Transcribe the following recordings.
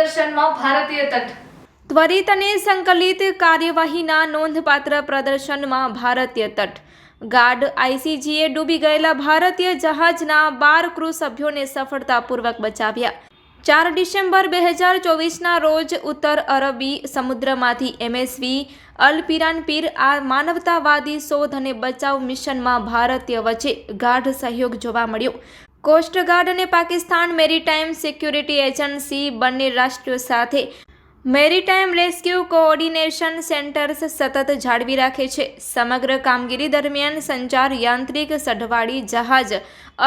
મિશનમાં ભારતીય તટ. ત્વરિત અને સંકલિત કાર્યવાહીના નોંધપાત્ર પ્રદર્શનમાં ભારતીય તટ. ગાર્ડ આઈસીજીએ ડૂબી ગયેલા ભારતીય જહાજના બાર ક્રૂ સભ્યોને સફળતાપૂર્વક બચાવ્યા. ચાર ડિસેમ્બર બે હજાર ચોવીસના રોજ ઉત્તર અરબી સમુદ્રમાંથી એમએસવી અલ પીર આ માનવતાવાદી શોધ અને બચાવ મિશનમાં ભારતીય વચ્ચે ગાઢ સહયોગ જોવા મળ્યો. કોસ્ટગાર્ડ અને પાકિસ્તાન મેરીટાઈમ સિક્યુરિટી એજન્સી બંને રાષ્ટ્રો સાથે મેરીટાઈમ રેસ્ક્યુ કોઓર્ડિનેશન સેન્ટર્સ સતત જાળવી રાખે છે. સમગ્ર કામગીરી દરમિયાન સંચાર યાંત્રિક સઢવાળી જહાજ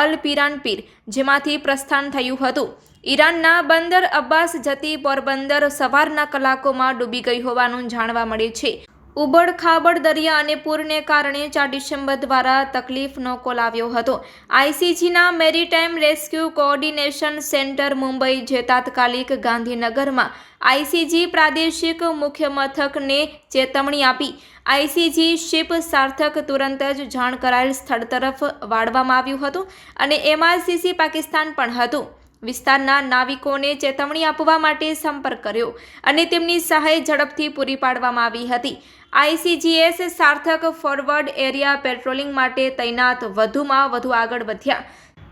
અલ પીર જેમાંથી પ્રસ્થાન થયું હતું. ઈરાનના બંદર અબ્બાસ જતી પોરબંદર સવારના કલાકોમાં ડૂબી ગઈ હોવાનું જાણવા મળે છે. ઉબડ ખાબડ દરિયા અને પૂરને કારણે ચાર ડિસેમ્બર દ્વારા તકલીફનો કોલ આવ્યો હતો. આઈસીજીના maritime rescue coordination centre Mumbai જે તાત્કાલિક ગાંધીનગરમાં આઈસીજી પ્રાદેશિક મુખ્ય મથકને ચેતવણી આપી. આઈસીજી શિપ સાર્થક તુરંત જ જાણ કરાયેલ સ્થળ તરફ વાળવામાં આવ્યું હતું અને એમઆરસીસી પાકિસ્તાન પણ હતું. વિસ્તારના નાવિકોને ચેતવણી આપવા માટે સંપર્ક કર્યો અને તેમની સહાય ઝડપથી પૂરી પાડવામાં આવી હતી. આઈસીજીએસ સાર્થક ફોરવર્ડ એરિયા પેટ્રોલિંગ માટે તૈનાત વધુમાં વધુ આગળ વધ્યા.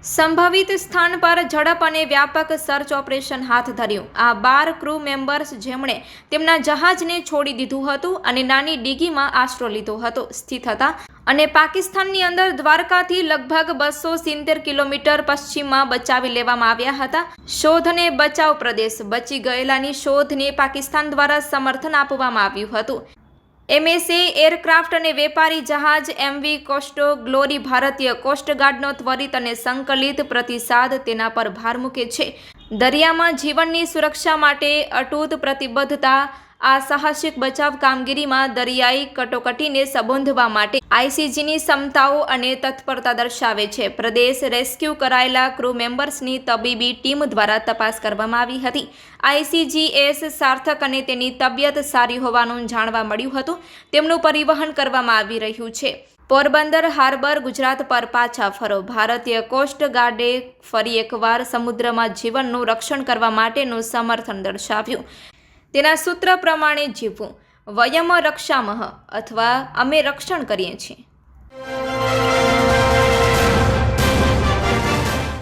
સંભવિત સ્થાન પર ઝડપ અને વ્યાપક સર્ચ ઓપરેશન હાથ ધર્યું. આ બાર ક્રૂ મેમ્બર્સ જેમણે તેમના જહાજને છોડી દીધું હતું અને નાની ડીગીમાં આશરો લીધો હતો. સ્થિત હતા અને પાકિસ્તાનની અંદર દ્વારકાથી લગભગ બસો સિત્તેર કિલોમીટર પશ્ચિમમાં બચાવી લેવામાં આવ્યા હતા. શોધ અને બચાવ પ્રદેશ બચી ગયેલાની શોધને પાકિસ્તાન દ્વારા સમર્થન આપવામાં આવ્યું હતું. એમએસએ એરક્રાફ્ટ અને વેપારી જહાજ એમવી કોસ્ટો ગ્લોરી ભારતીય કોસ્ટગાર્ડનો ત્વરિત અને સંકલિત પ્રતિસાદ તેના પર ભાર મૂકે છે. દરિયામાં જીવનની સુરક્ષા માટે અટૂટ પ્રતિબદ્ધતા આ સાહસિક બચાવ કામગીરીમાં દરિયાઈ કટોકટીને સંબોધવા માટે આઈસીજીની ક્ષમતાઓ અને તત્પરતા દર્શાવે છે. પ્રદેશ રેસ્ક્યુ કરાયેલા ક્રૂ મેમ્બર્સની તબીબી ટીમ દ્વારા તપાસ કરવામાં આવી હતી. આઈસીજીએસ સાર્થક અને તેની તબિયત સારી હોવાનું જાણવા મળ્યું હતું. તેમનું પરિવહન કરવામાં આવી રહ્યું છે. પોરબંદર હાર્બર ગુજરાત પર પાછા ફરો. ભારતીય કોસ્ટ ગાર્ડે ફરી એકવાર સમુદ્રમાં જીવનનું રક્ષણ કરવા માટેનું સમર્થન દર્શાવ્યું. તેના સૂત્ર પ્રમાણે જીવવું. વયમ રક્ષામહ અથવા અમે રક્ષણ કરીએ છીએ.